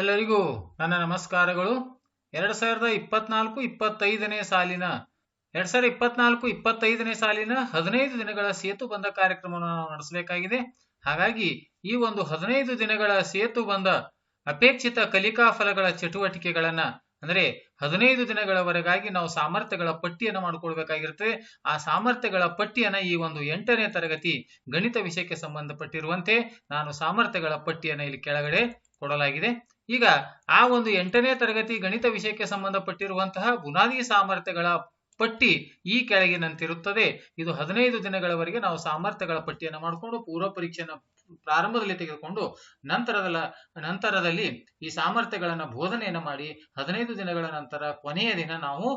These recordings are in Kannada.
ಎಲ್ಲರಿಗೂ ನನ್ನ ನಮಸ್ಕಾರಗಳು. ಎರಡ್ ಸಾವಿರದ ಇಪ್ಪತ್ನಾಲ್ಕು ಇಪ್ಪತ್ತೈದನೇ ಸಾಲಿನ, ಎರಡ್ ಸಾವಿರದ ಇಪ್ಪತ್ನಾಲ್ಕು ಇಪ್ಪತ್ತೈದನೇ ಸಾಲಿನ ಹದಿನೈದು ದಿನಗಳ ಸೇತು ಬಂದ ಕಾರ್ಯಕ್ರಮವನ್ನು ನಾವು ನಡೆಸಬೇಕಾಗಿದೆ. ಹಾಗಾಗಿ ಈ ಒಂದು ಹದಿನೈದು ದಿನಗಳ ಸೇತು ಬಂದ ಅಪೇಕ್ಷಿತ ಕಲಿಕಾ ಫಲಗಳ ಚಟುವಟಿಕೆಗಳನ್ನ, ಅಂದ್ರೆ ಹದಿನೈದು ದಿನಗಳವರೆಗಾಗಿ ನಾವು ಸಾಮರ್ಥ್ಯಗಳ ಪಟ್ಟಿಯನ್ನು ಮಾಡಿಕೊಳ್ಬೇಕಾಗಿರ್ತದೆ. ಆ ಸಾಮರ್ಥ್ಯಗಳ ಪಟ್ಟಿಯನ್ನ ಈ ಒಂದು ಎಂಟನೇ ತರಗತಿ ಗಣಿತ ವಿಷಯಕ್ಕೆ ಸಂಬಂಧಪಟ್ಟಿರುವಂತೆ ನಾನು ಸಾಮರ್ಥ್ಯಗಳ ಪಟ್ಟಿಯನ್ನ ಇಲ್ಲಿ ಕೆಳಗಡೆ ಕೊಡಲಾಗಿದೆ. ಈಗ ಆ ಒಂದು ಎಂಟನೇ ತರಗತಿ ಗಣಿತ ವಿಷಯಕ್ಕೆ ಸಂಬಂಧಪಟ್ಟಿರುವಂತಹ ಬುನಾದಿ ಸಾಮರ್ಥ್ಯಗಳ ಪಟ್ಟಿ ಈ ಕೆಳಗಿನಂತಿರುತ್ತದೆ. ಇದು ಹದಿನೈದು ದಿನಗಳವರೆಗೆ ನಾವು ಸಾಮರ್ಥ್ಯಗಳ ಪಟ್ಟಿಯನ್ನು ಮಾಡಿಕೊಂಡು ಪೂರ್ವ ಪರೀಕ್ಷೆಯನ್ನು ಪ್ರಾರಂಭದಲ್ಲಿ ತೆಗೆದುಕೊಂಡು ನಂತರದಲ್ಲ ನಂತರದಲ್ಲಿ ಈ ಸಾಮರ್ಥ್ಯಗಳನ್ನು ಬೋಧನೆಯನ್ನು ಮಾಡಿ ಹದಿನೈದು ದಿನಗಳ ನಂತರ ಕೊನೆಯ ದಿನ ನಾವು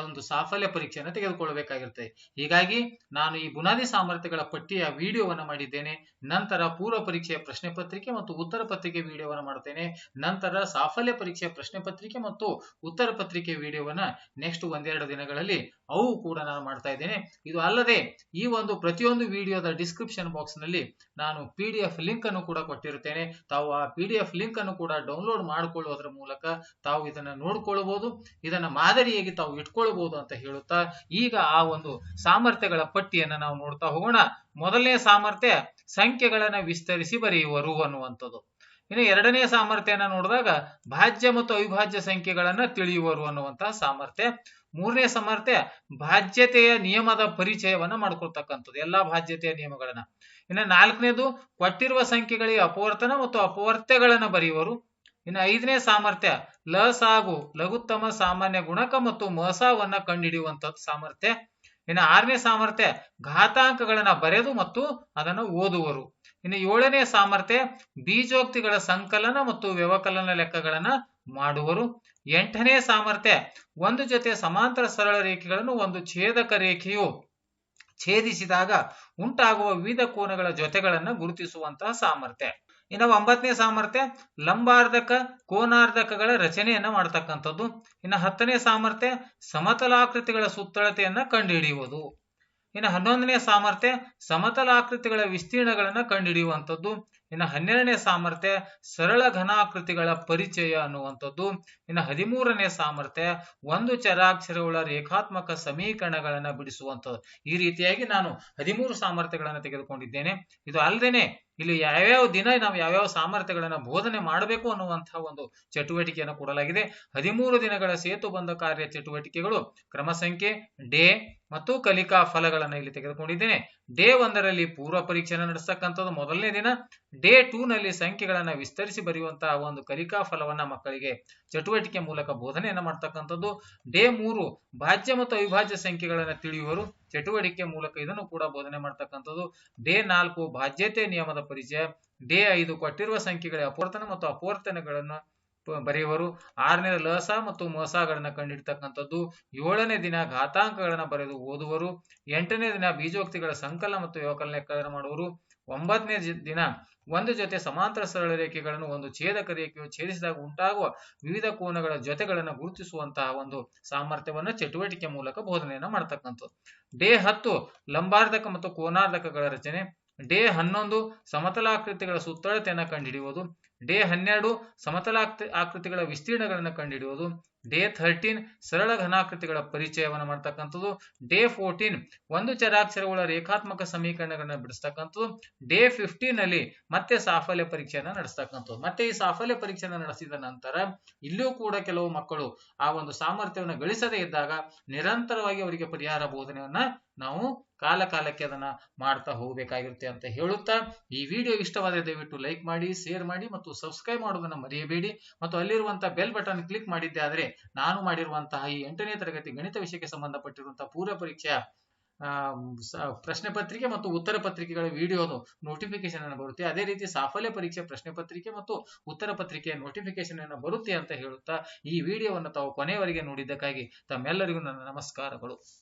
ಒಂದು ಸಾಫಲ್ಯ ಪರೀಕ್ಷೆಯನ್ನು ತೆಗೆದುಕೊಳ್ಳಬೇಕಾಗಿರುತ್ತೆ. ಹೀಗಾಗಿ ನಾನು ಈ ಬುನಾದಿ ಸಾಮರ್ಥ್ಯಗಳ ಪಟ್ಟಿಯ ವಿಡಿಯೋವನ್ನು ಮಾಡಿದ್ದೇನೆ. ನಂತರ ಪೂರ್ವ ಪರೀಕ್ಷೆಯ ಪ್ರಶ್ನೆ ಪತ್ರಿಕೆ ಮತ್ತು ಉತ್ತರ ಪತ್ರಿಕೆ ವಿಡಿಯೋವನ್ನು ಮಾಡ್ತೇನೆ ನಂತರ ಸಾಫಲ್ಯ ಪರೀಕ್ಷೆಯ ಪ್ರಶ್ನೆ ಪತ್ರಿಕೆ ಮತ್ತು ಉತ್ತರ ಪತ್ರಿಕೆ ವಿಡಿಯೋವನ್ನ ನೆಕ್ಸ್ಟ್ ಒಂದೆರಡು ದಿನಗಳಲ್ಲಿ ಅವು ಕೂಡ ನಾನು ಮಾಡ್ತಾ ಇದ್ದೇನೆ. ಇದು ಅಲ್ಲದೆ ಈ ಒಂದು ಪ್ರತಿಯೊಂದು ವಿಡಿಯೋದ ಡಿಸ್ಕ್ರಿಪ್ಷನ್ ಬಾಕ್ಸ್ನಲ್ಲಿ ನಾನು ಪಿ ಡಿ ಎಫ್ ಲಿಂಕ್ ಅನ್ನು ಕೂಡ ಕೊಟ್ಟಿರುತ್ತೇನೆ. ತಾವು ಆ ಪಿ ಡಿ ಎಫ್ ಲಿಂಕ್ ಅನ್ನು ಕೂಡ ಡೌನ್ಲೋಡ್ ಮಾಡಿಕೊಳ್ಳುವುದರ ಮೂಲಕ ತಾವು ಇದನ್ನು ನೋಡಿಕೊಳ್ಳಬಹುದು ಇದನ್ನ ಮಾದರಿಯಾಗಿ ತಾವು ಇಟ್ಕೊಳ್ಬಹುದು ಅಂತ ಹೇಳುತ್ತಾ, ಈಗ ಆ ಒಂದು ಸಾಮರ್ಥ್ಯಗಳ ಪಟ್ಟಿಯನ್ನ ನಾವು ನೋಡ್ತಾ ಹೋಗೋಣ. ಮೊದಲನೇ ಸಾಮರ್ಥ್ಯ, ಸಂಖ್ಯೆಗಳನ್ನ ವಿಸ್ತರಿಸಿ ಬರೆಯುವರು ಅನ್ನುವಂಥದ್ದು. ಇನ್ನು ಎರಡನೇ ಸಾಮರ್ಥ್ಯನ ನೋಡಿದಾಗ, ಭಾಜ್ಯ ಮತ್ತು ಅವಿಭಾಜ್ಯ ಸಂಖ್ಯೆಗಳನ್ನ ತಿಳಿಯುವರು ಅನ್ನುವಂತಹ ಸಾಮರ್ಥ್ಯ. ಮೂರನೇ ಸಾಮರ್ಥ್ಯ, ಭಾಜ್ಯತೆಯ ನಿಯಮದ ಪರಿಚಯವನ್ನ ಮಾಡ್ಕೊಳ್ತಕ್ಕಂಥದ್ದು, ಎಲ್ಲಾ ಭಾಜ್ಯತೆಯ ನಿಯಮಗಳನ್ನ. ಇನ್ನು ನಾಲ್ಕನೇದು, ಕೊಟ್ಟಿರುವ ಸಂಖ್ಯೆಗಳಿಗೆ ಅಪವರ್ತನ ಮತ್ತು ಅಪವರ್ತ್ಯಗಳನ್ನ ಬರೆಯುವರು. ಇನ್ನು ಐದನೇ ಸಾಮರ್ಥ್ಯ, ಲಸಾಗು, ಲಘುತ್ತಮ ಸಾಮಾನ್ಯ ಗುಣಕ ಮತ್ತು ಮಸಾವನ್ನ ಕಂಡುಹಿಡಿಯುವಂತ ಸಾಮರ್ಥ್ಯ. ಇನ್ನು ಆರನೇ ಸಾಮರ್ಥ್ಯ, ಘಾತಾಂಕಗಳನ್ನ ಬರೆದು ಮತ್ತು ಅದನ್ನು ಓದುವರು. ಇನ್ನು ಏಳನೇ ಸಾಮರ್ಥ್ಯ, ಬೀಜೋಕ್ತಿಗಳ ಸಂಕಲನ ಮತ್ತು ವ್ಯವಕಲನ ಲೆಕ್ಕಗಳನ್ನ ಮಾಡುವರು. ಎಂಟನೇ ಸಾಮರ್ಥ್ಯ, ಒಂದು ಜೊತೆ ಸಮಾಂತರ ಸರಳ ರೇಖೆಗಳನ್ನು ಒಂದು ಛೇದಕ ರೇಖೆಯು ಛೇದಿಸಿದಾಗ ಉಂಟಾಗುವ ವಿವಿಧ ಕೋನಗಳ ಜೊತೆಗಳನ್ನು ಗುರುತಿಸುವಂತಹ ಸಾಮರ್ಥ್ಯ. ಇನ್ನು ಒಂಬತ್ತನೇ ಸಾಮರ್ಥ್ಯ, ಲಂಬಾರ್ಧಕ, ಕೋನಾರ್ಧಕಗಳ ರಚನೆಯನ್ನ ಮಾಡ್ತಕ್ಕಂಥದ್ದು. ಇನ್ನು ಹತ್ತನೇ ಸಾಮರ್ಥ್ಯ, ಸಮತಲಾಕೃತಿಗಳ ಸುತ್ತಳತೆಯನ್ನ ಕಂಡುಹಿಡಿಯುವುದು. ಇನ್ನು ಹನ್ನೊಂದನೇ ಸಾಮರ್ಥ್ಯ ಸಮತಲಾಕೃತಿಗಳ ವಿಸ್ತೀರ್ಣಗಳನ್ನ ಕಂಡುಹಿಡಿಯುವಂಥದ್ದು. ಇನ್ನು ಹನ್ನೆರಡನೇ ಸಾಮರ್ಥ್ಯ ಸರಳ ಘನಾಕೃತಿಗಳ ಪರಿಚಯ ಅನ್ನುವಂಥದ್ದು. ಇನ್ನು ಹದಿಮೂರನೇ ಸಾಮರ್ಥ್ಯ ಒಂದು ಚರಾಕ್ಷರಗಳ ರೇಖಾತ್ಮಕ ಸಮೀಕರಣಗಳನ್ನ ಬಿಡಿಸುವಂಥದ್ದು. ಈ ರೀತಿಯಾಗಿ ನಾನು ಹದಿಮೂರು ಸಾಮರ್ಥ್ಯಗಳನ್ನ ತೆಗೆದುಕೊಂಡಿದ್ದೇನೆ. ಇದು ಅಲ್ಲದೇನೆ ಇಲ್ಲಿ ಯಾವ್ಯಾವ ದಿನ ನಾವು ಯಾವ್ಯಾವ ಸಾಮರ್ಥ್ಯಗಳನ್ನ ಬೋಧನೆ ಮಾಡಬೇಕು ಅನ್ನುವಂತಹ ಒಂದು ಚಟುವಟಿಕೆಯನ್ನು ಕೊಡಲಾಗಿದೆ. ಹದಿಮೂರು ದಿನಗಳ ಸೇತು ಬಂಧ ಕಾರ್ಯ ಚಟುವಟಿಕೆಗಳು ಕ್ರಮ ಸಂಖ್ಯೆ ಡೇ ಮತ್ತು ಕಲಿಕಾ ಫಲಗಳನ್ನು ಇಲ್ಲಿ ತೆಗೆದುಕೊಂಡಿದ್ದೇನೆ. ಡೇ ಒಂದರಲ್ಲಿ ಪೂರ್ವ ಪರೀಕ್ಷೆಯನ್ನು ನಡೆಸತಕ್ಕಂಥದ್ದು, ಮೊದಲನೇ ದಿನ ಡೇ ಟೂ ನಲ್ಲಿ ಸಂಖ್ಯೆಗಳನ್ನ ವಿಸ್ತರಿಸಿ ಬರೆಯುವಂತಹ ಒಂದು ಕಲಿಕಾ ಫಲವನ್ನ ಮಕ್ಕಳಿಗೆ ಚಟುವಟಿಕೆ ಮೂಲಕ ಬೋಧನೆಯನ್ನ ಮಾಡ್ತಕ್ಕಂಥದ್ದು. ಡೇ ಮೂರು, ಭಾಜ್ಯ ಮತ್ತು ಅವಿಭಾಜ್ಯ ಸಂಖ್ಯೆಗಳನ್ನ ತಿಳಿಯುವರು ಚಟುವಟಿಕೆ ಮೂಲಕ ಇದನ್ನು ಕೂಡ ಬೋಧನೆ ಮಾಡ್ತಕ್ಕಂಥದ್ದು. ಡೇ ನಾಲ್ಕು, ಭಾಜ್ಯತೆ ನಿಯಮದ ಪರಿಚಯ. ಡೇ ಐದು, ಕೊಟ್ಟಿರುವ ಸಂಖ್ಯೆಗಳ ಅಪವರ್ತನ ಮತ್ತು ಅಪವರ್ತನಗಳನ್ನು ಬರೆಯುವರು. ಆರನೇ ಲಸ ಮತ್ತು ಮೋಸಗಳನ್ನ ಕಂಡಿಡ್ತಕ್ಕಂಥದ್ದು ಏಳನೇ ದಿನ ಘಾತಾಂಕಗಳನ್ನ ಬರೆದು ಓದುವರು. ಎಂಟನೇ ದಿನ ಬೀಜೋಕ್ತಿಗಳ ಸಂಕಲನ ಮತ್ತು ವ್ಯವಕಲನ ಮಾಡುವರು. ಒಂಬತ್ತನೇ ದಿನ ಒಂದು ಜೊತೆ ಸಮಾಂತರ ಸರಳ ರೇಖೆಗಳನ್ನು ಒಂದು ಛೇದಕ ರೇಖೆಯು ಛೇದಿಸಿದಾಗ ಉಂಟಾಗುವ ವಿವಿಧ ಕೋನಗಳ ಜೊತೆಗಳನ್ನು ಗುರುತಿಸುವಂತಹ ಒಂದು ಸಾಮರ್ಥ್ಯವನ್ನ ಚಟುವಟಿಕೆ ಮೂಲಕ ಬೋಧನೆಯನ್ನು ಮಾಡತಕ್ಕಂಥದ್ದು. ಡೇ ಹತ್ತು ಲಂಬಾರ್ಧಕ ಮತ್ತು ಕೋನಾರ್ಧಕಗಳ ರಚನೆ. ಡೇ ಹನ್ನೊಂದು ಸಮತಲಾಕೃತಿಗಳ ಸುತ್ತಳತೆಯನ್ನು ಕಂಡುಹಿಡಿಯುವುದು, ಡೇ ಹನ್ನೆರಡು ಸಮತಲಾಕೃತಿ ಆಕೃತಿಗಳ ವಿಸ್ತೀರ್ಣಗಳನ್ನು ಕಂಡುಹಿಡಿಯುವುದು, ಡೇ ಥರ್ಟೀನ್ ಸರಳ ಘನಾಕೃತಿಗಳ ಪರಿಚಯವನ್ನು ಮಾಡ್ತಕ್ಕಂಥದ್ದು, ಡೇ ಫೋರ್ಟೀನ್ ಒಂದು ಚರಾಕ್ಷರಗಳ ರೇಖಾತ್ಮಕ ಸಮೀಕರಣಗಳನ್ನ ಬಿಡಿಸ್ತಕ್ಕಂಥದ್ದು, ಡೇ ಫಿಫ್ಟೀನ್ ಅಲ್ಲಿ ಮತ್ತೆ ಸಾಫಲ್ಯ ಪರೀಕ್ಷೆಯನ್ನು ನಡೆಸ್ತಕ್ಕಂಥದ್ದು. ಮತ್ತೆ ಈ ಸಾಫಲ್ಯ ಪರೀಕ್ಷೆಯನ್ನು ನಡೆಸಿದ ನಂತರ ಇಲ್ಲಿಯೂ ಕೂಡ ಕೆಲವು ಮಕ್ಕಳು ಆ ಒಂದು ಸಾಮರ್ಥ್ಯವನ್ನು ಗಳಿಸದೇ ಇದ್ದಾಗ ನಿರಂತರವಾಗಿ ಅವರಿಗೆ ಪರಿಹಾರ ಬೋಧನೆಯನ್ನ ನಾವು ಕಾಲ ಕಾಲಕ್ಕೆ ಅದನ್ನ ಮಾಡ್ತಾ ಹೋಗಬೇಕಾಗಿರುತ್ತೆ ಅಂತ ಹೇಳುತ್ತಾ ಈ ವಿಡಿಯೋ ಇಷ್ಟವಾದರೆ ದಯವಿಟ್ಟು ಲೈಕ್ ಮಾಡಿ, ಶೇರ್ ಮಾಡಿ ಮತ್ತು ಸಬ್ಸ್ಕ್ರೈಬ್ ಮಾಡೋದನ್ನ ಮರೆಯಬೇಡಿ. ಮತ್ತು ಅಲ್ಲಿರುವಂತಹ ಬೆಲ್ ಬಟನ್ ಕ್ಲಿಕ್ ಮಾಡಿದ್ದೆ ಆದರೆ ನಾನು ಮಾಡಿರುವಂತಹ ಈ ಎಂಟನೇ ತರಗತಿ ಗಣಿತ ವಿಷಯಕ್ಕೆ ಸಂಬಂಧಪಟ್ಟಿರುವಂತಹ ಪೂರ್ವ ಪರೀಕ್ಷೆಯ ಪ್ರಶ್ನೆ ಪತ್ರಿಕೆ ಮತ್ತು ಉತ್ತರ ಪತ್ರಿಕೆಗಳ ವಿಡಿಯೋ ನೋಟಿಫಿಕೇಶನ್ ಅನ್ನು ಬರುತ್ತೆ. ಅದೇ ರೀತಿ ಸಾಫಲ್ಯ ಪರೀಕ್ಷೆ ಪ್ರಶ್ನೆ ಪತ್ರಿಕೆ ಮತ್ತು ಉತ್ತರ ಪತ್ರಿಕೆಯ ನೋಟಿಫಿಕೇಶನ್ ಅನ್ನು ಬರುತ್ತೆ ಅಂತ ಹೇಳುತ್ತಾ ಈ ವಿಡಿಯೋವನ್ನು ತಾವು ಕೊನೆಯವರೆಗೆ ನೋಡಿದ್ದಕ್ಕಾಗಿ ತಮ್ಮೆಲ್ಲರಿಗೂ ನನ್ನ ನಮಸ್ಕಾರಗಳು.